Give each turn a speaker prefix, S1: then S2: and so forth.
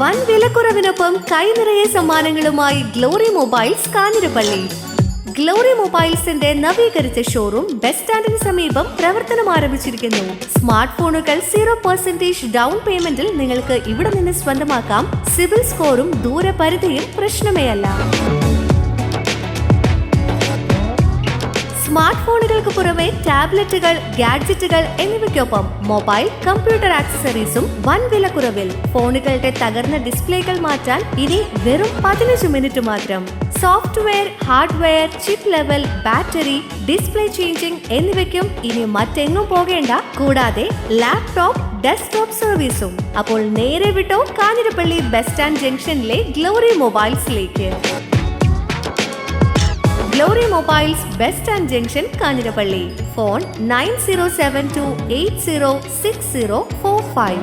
S1: വൻ വിലക്കുറവിനൊപ്പം കൈനിറയെ സമ്മാനങ്ങളുമായി ഗ്ലോറി മൊബൈൽസ് കാഞ്ഞിരപ്പള്ളി. ഗ്ലോറി മൊബൈൽസിന്റെ നവീകരിച്ച ഷോറൂം ബസ് സ്റ്റാൻഡിന് സമീപം പ്രവർത്തനം ആരംഭിച്ചിരിക്കുന്നു. സ്മാർട്ട് ഫോണുകൾ സീറോ പെർസെന്റേജ് ഡൗൺ പേയ്മെന്റിൽ നിങ്ങൾക്ക് ഇവിടെ നിന്ന് സ്വന്തമാക്കാം. സിവിൽ സ്കോറും ദൂരപരിധിയും പ്രശ്നമേ അല്ല സ്മാർട്ട് ഫോണുകൾക്ക് പുറമെ ടാബ്ലറ്റുകൾ ഗാഡ്ജറ്റുകൾ എന്നിവയ്ക്കൊപ്പം മൊബൈൽ കമ്പ്യൂട്ടർ ആക്സസറീസും വൻ വിലക്കുറവിൽ ഫോണുകളുടെ തകർന്ന ഡിസ്പ്ലേകൾ മാറ്റാൻ ഇനി വെറും പതിനഞ്ച് മിനിറ്റ് മാത്രം. Software hardware chip level battery display changing എന്നിവയ്ക്കും ഇനി മറ്റെങ്ങും പോകേണ്ട കൂടാതെ ലാപ്ടോപ്പ് ഡെസ്ക്ടോപ്പ് സർവീസും. അപ്പോൾ നേരെ വിട്ടോ കാഞ്ഞിരപ്പള്ളി ബസ് സ്റ്റാൻഡ് ജംഗ്ഷനിലെ ഗ്ലോറി മൊബൈൽസിലേക്ക്. Glory mobiles best and junction Kanjirappally phone nine zero seven two eight zero six zero four five